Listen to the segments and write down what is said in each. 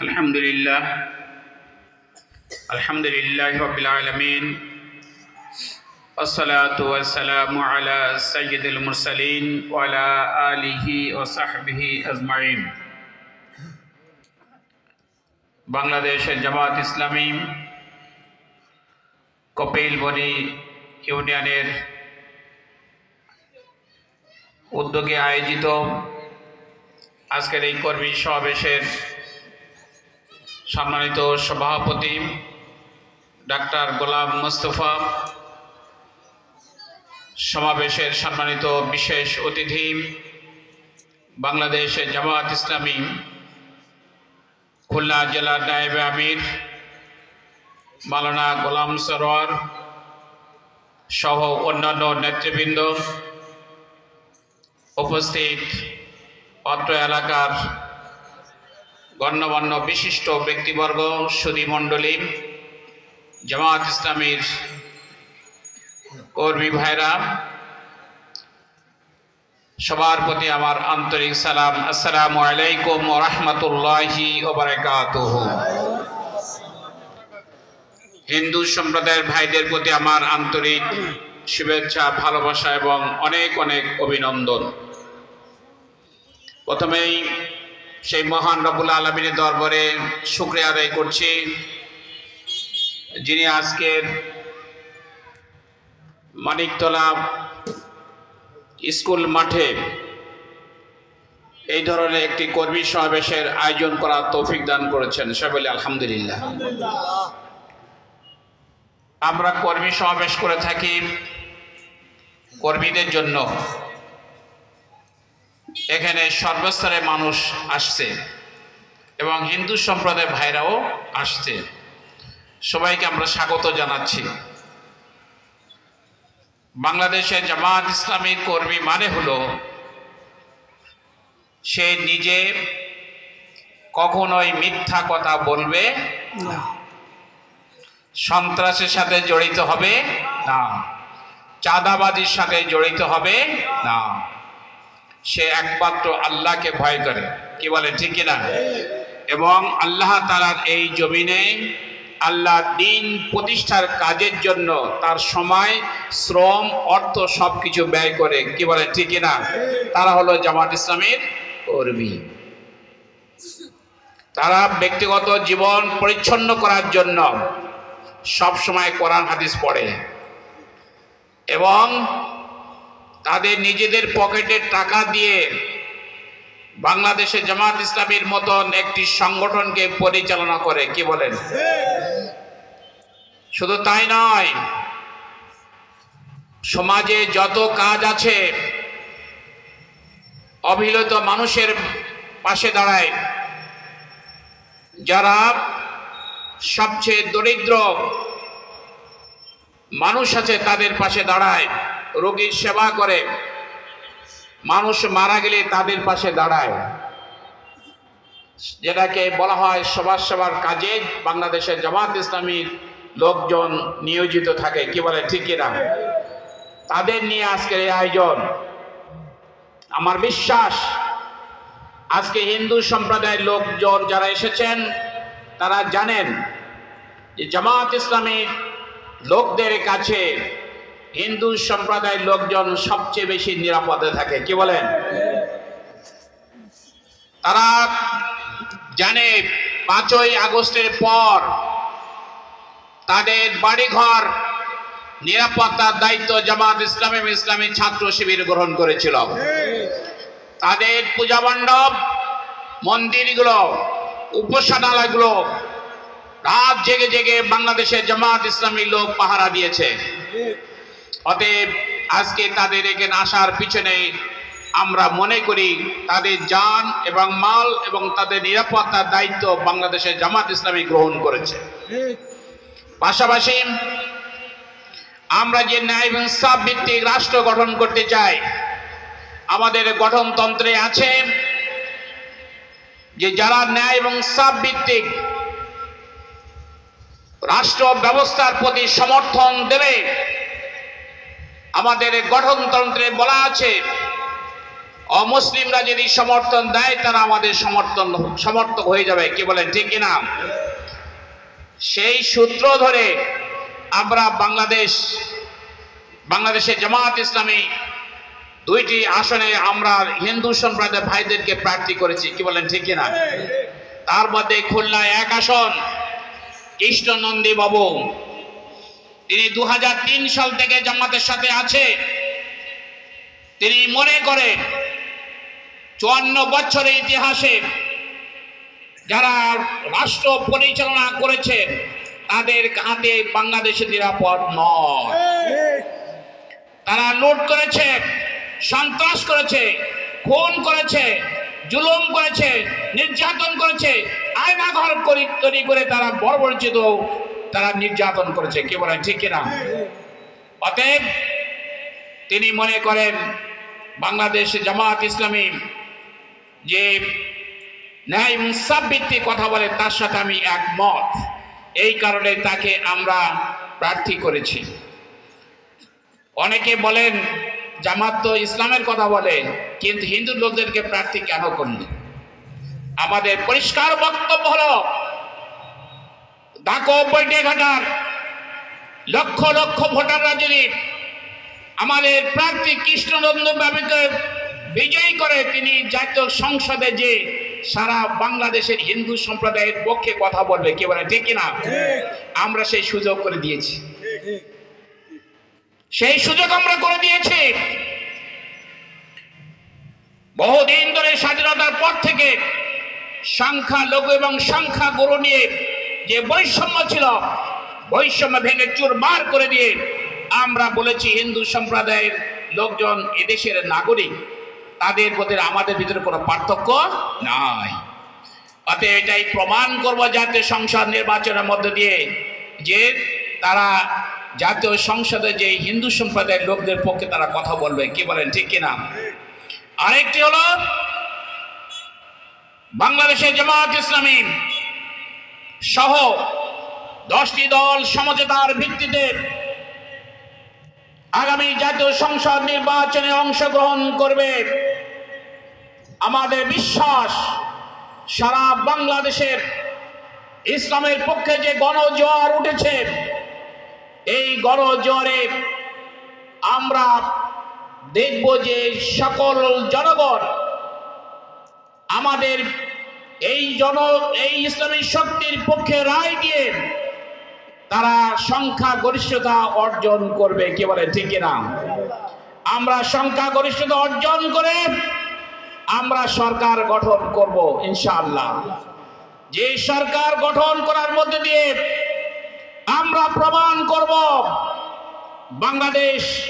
الحمد لله الحمد لله رب العالمين والصلاة والسلام على سيد المرسلين وعلى آله وصحبه أجمعين বাংলাদেশের জামাত ইসলামী কপিল বনি ইউনিয়নের উদ্যোগে আয়োজিত আজকের এই কর্মী সমাবেশের সম্মানিত সভাপতি ডাক্তার গোলাম মোস্তফা, সমাবেশের সম্মানিত বিশেষ অতিথি বাংলাদেশের জামাত ইসলামী, খুলনা জেলার নায়েবে আমির মালানা গোলাম সরোয়ার সহ অন্যান্য নেতৃবৃন্দ উপস্থিত অত্র এলাকার গণ্যমান্য বিশিষ্ট ব্যক্তিবর্গ সুদীমণ্ডলী জামাত ইসলামীর কর্মী ভাইরা, সবার প্রতি আমার আন্তরিক সালাম। আসসালামু আলাইকুম রহমতুল্লাহি ওবরাকাতুহু হিন্দু সম্প্রদায়ের ভাইদের প্রতি আমার আন্তরিক শুভেচ্ছা, ভালোবাসা এবং অনেক অনেক অভিনন্দন। প্রথমেই সেই মহান রবুল আলমিনের দরবারে শুক্রিয়া আদায় করছি, যিনি আজকের মানিকতলা স্কুল মাঠে এই ধরনের একটি কর্মী সমাবেশের আয়োজন করার তৌফিক দান করেছেন। সবাই আলহামদুলিল্লাহ। আমরা কর্মী সমাবেশ করে থাকি কর্মীদের জন্য। এখানে সর্বস্তরের মানুষ আসছে এবং হিন্দু সম্প্রদায়ের ভাইরাও আসছে। সবাইকে আমরা স্বাগত জানাচ্ছি। বাংলাদেশের জামাত ইসলামীর কর্মী মানে হলো সে নিজে কখনোই মিথ্যা কথা বলবে না। সন্ত্রাসের সাথে জড়িত হবে না। চাঁদাবাজির সাথে জড়িত হবে না। সে একমাত্র আল্লাহকে ভয় করে। কি বলে, ঠিক না এবং আল্লাহ তালার এই জমিনে আল্লাহ দিন প্রতিষ্ঠার কাজের জন্য তার সময়, শ্রম, অর্থ সব কিছু ব্যয় করে। কি বলে, ঠিক না তারা হলো জামাত ইসলামের কর্মী। তারা ব্যক্তিগত জীবন পরিচ্ছন্ন করার জন্য সব সময় কোরআন, হাদিস পড়ে। এবং তাদের নিজেদের পকেটের টাকা দিয়ে বাংলাদেশে জামাত ইসলামীর মতন একটি সংগঠনকে পরিচালনা করে, কি বলেন? শুধু তাই নয়, সমাজে যত কাজ আছে অবিলত মানুষের পাশে দাঁড়ায়। যারা সবচেয়ে দরিদ্র মানুষ আছে তাদের পাশে দাঁড়ায়, রোগীর সেবা করে। মানুষ মারা গেলে তাদের পাশে দাঁড়ায়। যেটাকে বলা হয় সবার সেবার কাজে, বাংলাদেশের জামাত ইসলামীর লোকজন নিয়োজিত থাকে, কি বলে, ঠিক না? তাদের নিয়ে আজকের এই আয়োজন। আমার বিশ্বাস, আজকে হিন্দু সম্প্রদায়ের লোকজন যারা এসেছেন, তারা জানেন যে জামাত ইসলামীর লোকদের কাছে হিন্দু সম্প্রদায়ের লোকজন সবচেয়ে বেশি নিরাপদে থাকে। কি বলেন? তারা জানে পাঁচই আগস্টের পর তাদের বাড়িঘর নিরাপত্তার দায়িত্ব জামাত ইসলামী ইসলামী ছাত্র শিবির গ্রহণ করেছিল। তাদের পূজা মণ্ডপ, মন্দিরগুলো, উপাসনালয়গুলো রাত জেগে জেগে বাংলাদেশের জামাত ইসলামী লোক পাহারা দিয়েছে। অতএব আজকে তাদের এখানে আসার পিছনে আমরা মনে করি তাদের যান এবং মাল এবং তাদের নিরাপত্তার দায়িত্ব বাংলাদেশের জামাত ইসলামী গ্রহণ করেছে। পাশাপাশি আমরা যে ন্যায় এবং ইনসাফ ভিত্তিক রাষ্ট্র গঠন করতে চাই, আমাদের গঠনতন্ত্রে আছে যে যারা ন্যায় এবং সাব ভিত্তিক রাষ্ট্র ব্যবস্থার প্রতি সমর্থন দেবে। আমাদের গঠনতন্ত্রে বলা আছে, অমুসলিমরা যদি সমর্থন দেয়, তারা আমাদের সমর্থন, সমর্থক হয়ে যাবে। কি বলেন, ঠিক কিনা? সেই সূত্র ধরে আমরা বাংলাদেশ বাংলাদেশের জামাত ইসলামী দুইটি আসনে আমরা হিন্দু সম্প্রদায়ের ভাইদেরকে প্রার্থী করেছি। কি বলেন, ঠিক কিনা? তার মধ্যে খুলনায় এক আসন কৃষ্ণনন্দী বাবু তিনি দুহাজার তিন সাল থেকে জামাতের সাথে আছে। তিনি মনে করে চুয়ান্ন বছরের ইতিহাসে যারা রাষ্ট্র পরিচালনা করেছে, তাদের হাতে বাংলাদেশে নিরাপদ নয়। তারা লুট করেছে, সন্ত্রাস করেছে, খুন করেছে, জুলুম করেছে, নির্যাতন করেছে আয়না ঘর তৈরি করে তারা বর্বরচিত তারা নির্যাতন করেছে। কে বলেন, ঠিক কিনা? অতএব তিনি মনে করেন, বাংলাদেশ জামাত ইসলামী যে ন্যায় ইনসাফ ভিত্তিক কথা বলে, তার সাথে আমি একমত। এই কারণে তাকে আমরা প্রার্থী করেছি। অনেকে বলেন, জামাত তো ইসলামের কথা বলে, কিন্তু হিন্দু লোকদেরকে প্রার্থী কেন করলি আমাদের পরিষ্কার বক্তব্য হল ডাকো বৈঠে ঘাটার লক্ষ লক্ষ ভোটাররা যদি আমাদের প্রার্থী কৃষ্ণনন্দ বাবুকে বিজয়ী করে তিনি জাতীয় সংসদে যে সারা বাংলাদেশের হিন্দু সম্প্রদায়ের পক্ষে কথা বলবে কে বলে ঠিক কিনা? আমরা সেই সুযোগ করে দিয়েছি। সেই সুযোগ আমরা করে দিয়েছি। বহুদিন ধরে স্বাধীনতার পর থেকে সংখ্যা, লঘু এবং সংখ্যা গরু নিয়ে যে বৈষম্য ছিল, বৈষম্য ভেঙে চুর চুরমার করে দিয়ে আমরা বলেছি হিন্দু সম্প্রদায়ের লোকজন এদেশের নাগরিক। তাদের প্রতি আমাদের ভিতরে কোনো পার্থক্য নাই। অতএব এটাই প্রমাণ করব জাতীয় সংসদ নির্বাচনের মধ্য দিয়ে যে তারা জাতীয় সংসদে যে হিন্দু সম্প্রদায়ের লোকদের পক্ষে তারা কথা বলবে। কি বলেন, ঠিক কিনা? আরেকটি হলো বাংলাদেশের জামাত ইসলামী সহ দশটি দল সমঝোতার ভিত্তিতে আগামী জাতীয় সংসদ নির্বাচনে অংশগ্রহণ করবে। আমাদের বিশ্বাস, সারা বাংলাদেশের ইসলামের পক্ষে যে গণজোয়ার উঠেছে, এই গণজোয়ারে আমরা দেখব যে সকল জনগণ আমাদের এই জন এই ইসলামী শক্তির পক্ষে রায় দিয়ে তারা সংখ্যা গরিষ্ঠতা অর্জন করবে, কে বলে ঠিক কিনা? আমরা সংখ্যা গরিষ্ঠতা অর্জন করে আমরা সরকার গঠন করব, ইনশাআল্লাহ। যে সরকার গঠন করার মধ্যে দিয়ে আমরা প্রমাণ করব, বাংলাদেশ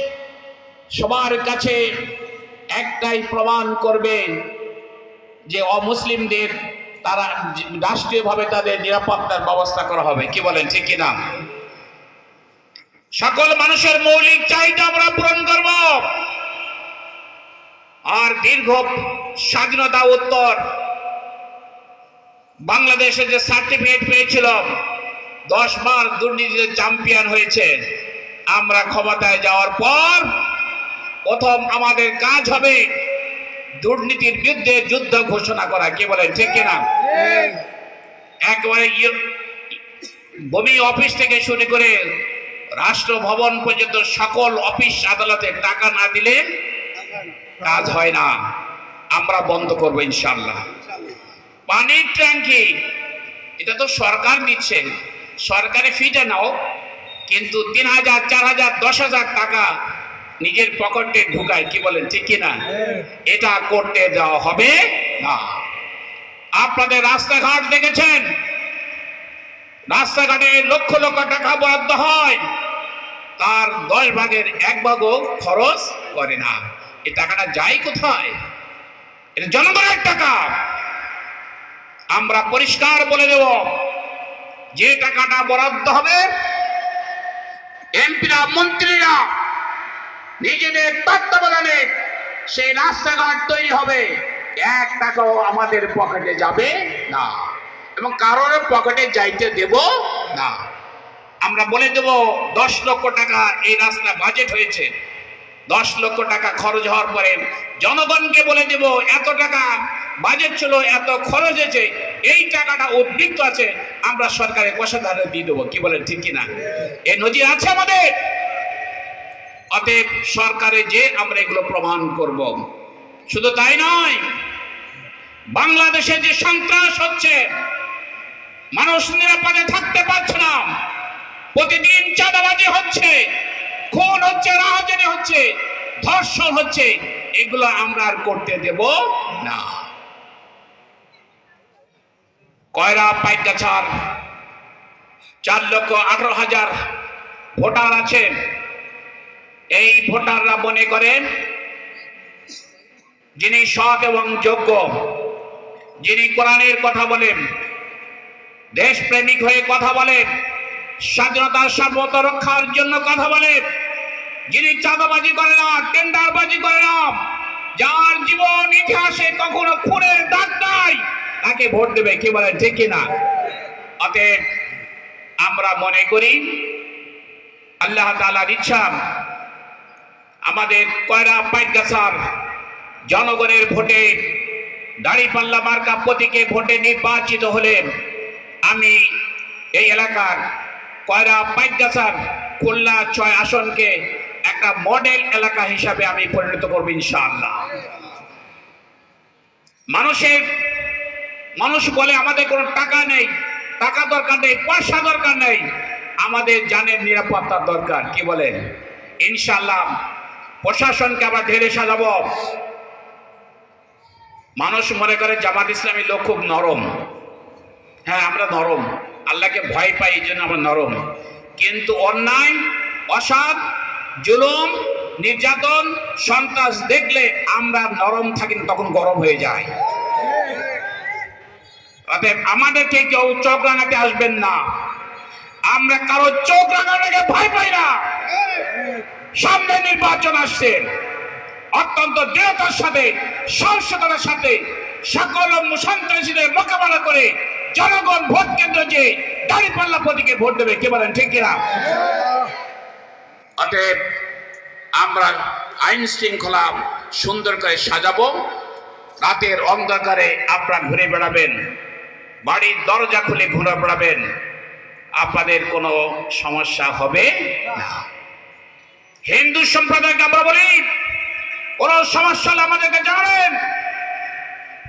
সবার কাছে একটাই প্রমাণ করবে যে অমুসলিমদের তারা রাষ্ট্রীয়ভাবে তাদের নিরাপত্তার ব্যবস্থা করা হবে। কি বলেন, ঠিক কিনা? সকল মানুষের মৌলিক চাহিদা আমরা পূরণ করব। আর দীর্ঘ স্বাধীনতা উত্তর বাংলাদেশে যে সার্টিফিকেট পেয়েছিল, দশ বার দুর্নীতিতে চ্যাম্পিয়ন হয়েছে। আমরা ক্ষমতায় যাওয়ার পর প্রথম আমাদের কাজ হবে দুর্নীতির বিরুদ্ধে যুদ্ধ ঘোষণা করা কে বলেন ঠিক কিনা? একবারে ইয়ে- ভূমি অফিস থেকে শুরু করে রাষ্ট্র ভবন পর্যন্ত সকল অফিস আদালতে টাকা না দিলে কাজ হয় না। আমরা বন্ধ করব ইনশাল্লাহ পানির ট্যাঙ্কি এটা তো সরকার নিচ্ছে সরকারি ফিটা নাও কিন্তু তিন হাজার চার হাজার দশ হাজার টাকা নিজের পকেটে ঢুকায়, কি বলেন, ঠিক কিনা? এটা করতে দেওয়া হবে না। আপনাদের রাস্তাঘাট দেখেছেন? রাস্তাঘাটে লক্ষ লক্ষ টাকা বরাদ্দ হয়। তার দশ ভাগের এক ভাগও খরচ করে না। এই টাকাটা যায় কোথায়? এটা জনগণের টাকা। আমরা পরিষ্কার বলে দেব, যে টাকাটা বরাদ্দ হবে, এমপিরা, মন্ত্রীরা নিজেদের তত্ত্বাবধানে সেই রাস্তাঘাট তৈরি হবে। এক টাকাও আমাদের পকেটে যাবে না। এবং কারোর পকেটে যাইতে দেব না। আমরা বলে দেব, দশ লক্ষ টাকা এই রাস্তা বাজেট হয়েছে। দশ লক্ষ টাকা খরচ হওয়ার পরে জনগণকে বলে দেব, এত টাকা বাজেট ছিল, এত খরচ হয়েছে, এই টাকাটা উদ্বৃত্ত আছে, আমরা সরকারের কোষাধারে দিয়ে দেবো। কি বলেন, ঠিক কিনা? এ নজির আছে আমাদের? অতএব সরকারে যে আমরা এগুলো প্রমাণ করব। শুধু তাই নয়, বাংলাদেশে যে সন্ত্রাস হচ্ছে, মানুষ নিরাপদে থাকতে পারছে না। প্রতিদিন চাঁদাবাজি হচ্ছে, খুন হচ্ছে, রাহাজানি হচ্ছে, ধর্ষণ হচ্ছে, এগুলো আমরা আর করতে দেব না। কয়রা পাইকাছার চার লক্ষ আঠারো হাজার ভোটার আছেন। এই ভোটাররা মনে করেন যিনি সৎ এবং যোগ্য, যিনি কোরআনের কথা বলেন, দেশপ্রেমিক হয়ে কথা বলেন স্বাধীনতার সার্বত রক্ষার জন্য কথা বলেন, যিনি চাঁদাবাজি করে না, টেন্ডারবাজি করে না, যার জীবন ইতিহাসে কখনো খুনের দাগ নাই, তাকে ভোট দেবে, কি বলে, ঠিক না অতএব আমরা মনে করি, আল্লাহ তাআলার ইচ্ছা আমাদের কয়রা পাইকাসার জনগণের ভোটে দাড়িপাল্লা মার্কা প্রতীকে ভোটে নির্বাচিত হলেন। আমি এই এলাকার কয়রা পাইকাসার খুলনা ছয় আসনকে একটা মডেল এলাকা হিসাবে আমি পরিণত করব ইনশাআল্লাহ। মানুষের, মানুষ বলে আমাদের কোনো টাকা নেই, টাকা দরকার নেই, পয়সা দরকার নেই। আমাদের জানের নিরাপত্তার দরকার, কি বলেন? ইনশাআল্লাহ প্রশাসনকে আবার ঢেলে সাজাবো মানুষ মনে করে জামাত ইসলামী লোক খুব নরম। হ্যাঁ আমরা নরম। আল্লাহকে ভয় পাই, এই জন্য আমরা নরম। কিন্তু অন্যায়, অসৎ, জুলুম, নির্যাতন, সন্ত্রাস দেখলে আমরা নরম থাকি, তখন গরম হয়ে যায়। অতএব আমাদেরকে কেউ চোখ রাঙাতে আসবেন না। আমরা কারও চোখ রাঙানোকে ভয় পাই না। সামনে নির্বাচন আসছে। অত্যন্ত দৃঢ়তার সাথে সাহসিকতার সাথে সকল সন্ত্রাসীদের মোকাবেলা করে জনগণ ভোট কেন্দ্র যে দাঁড়িপাল্লা প্রতীকে ভোট দেবে, কে বলেন, ঠিক কিনা? অতএব আমরা আইন শৃঙ্খলা সুন্দর করে সাজাবো, রাতের অন্ধকারে আপনারা ঘুরে বেড়াবেন, বাড়ির দরজা খুলে ঘুরে বেড়াবেন, আপনাদের কোনো সমস্যা হবে না। হিন্দু সম্প্রদায়কে আমরা বলি কোন সমস্যা হলে আমাদেরকে জানাবেন।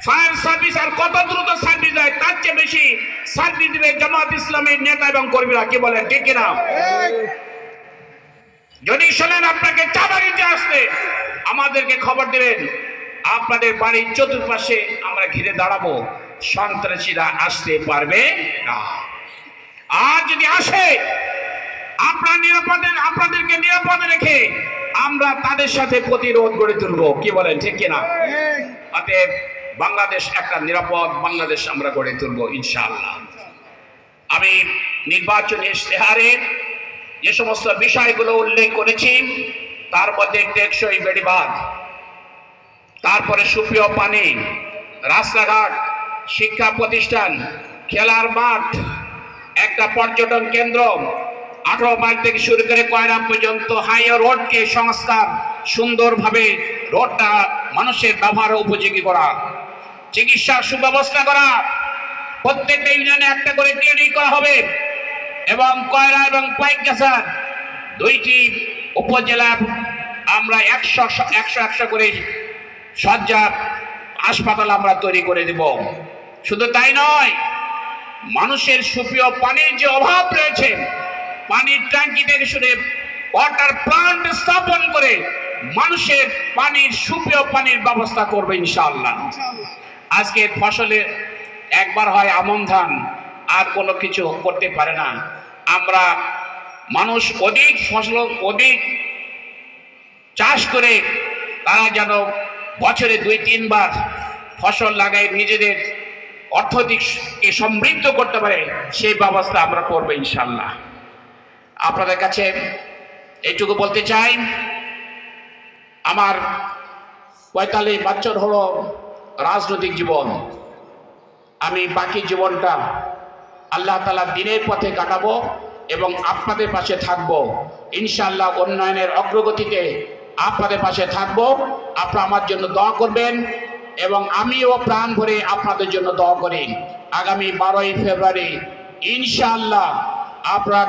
ফায়ার সার্ভিস আর কত দ্রুত সার্ভিস দেয়, তার চেয়ে বেশি সার্ভিস দিবে জামাত ইসলামের নেতা এবং কর্মীরা। কি বলেন, ঠিক কিনা? যদি শোনেন আপনাকে চাঁদা দিতে আসলে আমাদেরকে খবর দিবেন, আপনাদের বাড়ির চতুর্পাশে আমরা ঘিরে দাঁড়াবো। সন্ত্রাসীরা আসতে পারবে না। আর যদি আসে আপনার নিরাপদে আপনাদেরকে নিরাপদে রেখে আমরা তাদের সাথে প্রতিরোধ গড়ে তুলবো। কি বলেন, ঠিক কিনা? অতএব বাংলাদেশ একটা নিরাপদ বাংলাদেশ আমরা গড়ে তুলবো ইনশাআল্লাহ। আমি নির্বাচনী ইশতেহারে যে সমস্ত বিষয়গুলো উল্লেখ করেছি, তার মধ্যে টেকসই বেড়িবাঁধ, তারপরে সুপ্রিয় পানি, রাস্তাঘাট, শিক্ষা প্রতিষ্ঠান, খেলার মাঠ, একটা পর্যটন কেন্দ্র আঠারো মাইল থেকে শুরু করে কয়রা পর্যন্ত হাইওয়ে রোডকে সংস্কার সুন্দরভাবে রোডটা মানুষের ব্যবহার উপযোগী করা, চিকিৎসার সুব্যবস্থা করা, প্রত্যেকটা ইউনিয়নে একটা করে ক্লিনিক করা হবে এবং কয়রা এবং পাইকাসার দুইটি উপজেলার আমরা একশো একশো একশো করে শয্যা হাসপাতাল আমরা তৈরি করে দেব। শুধু তাই নয়, মানুষের সুপ্রিয় পানির যে অভাব রয়েছে পানির ট্যাঙ্কি থেকে শুনে ওয়াটার প্লান্ট স্থাপন করে মানুষের পানির, সুপ্রিয় পানির ব্যবস্থা করবে ইনশাআল্লাহ। আজকের ফসলে একবার হয় আমন ধান, আর কোনো কিছু করতে পারে না। আমরা মানুষ অধিক ফসল, অধিক চাষ করে তারা যেন বছরে দুই, তিনবার ফসল লাগায় নিজেদের অর্থনৈতিককে সমৃদ্ধ করতে পারে, সেই ব্যবস্থা আমরা করব ইনশাল্লাহ আপনাদের কাছে এইটুকু বলতে চাই, আমার পঁয়তাল্লিশ বছর হলো রাজনৈতিক জীবন। আমি বাকি জীবনটা আল্লাহ তালা দিনের পথে কাটাবো এবং আপনাদের পাশে থাকব। ইনশাআল্লাহ উন্নয়নের অগ্রগতিতে আপনাদের পাশে থাকব। আপনারা আমার জন্য দোয়া করবেন এবং আমিও প্রাণ ভরে আপনাদের জন্য দোয়া করি। আগামী বারোই ফেব্রুয়ারি ইনশাআল্লাহ আপনারা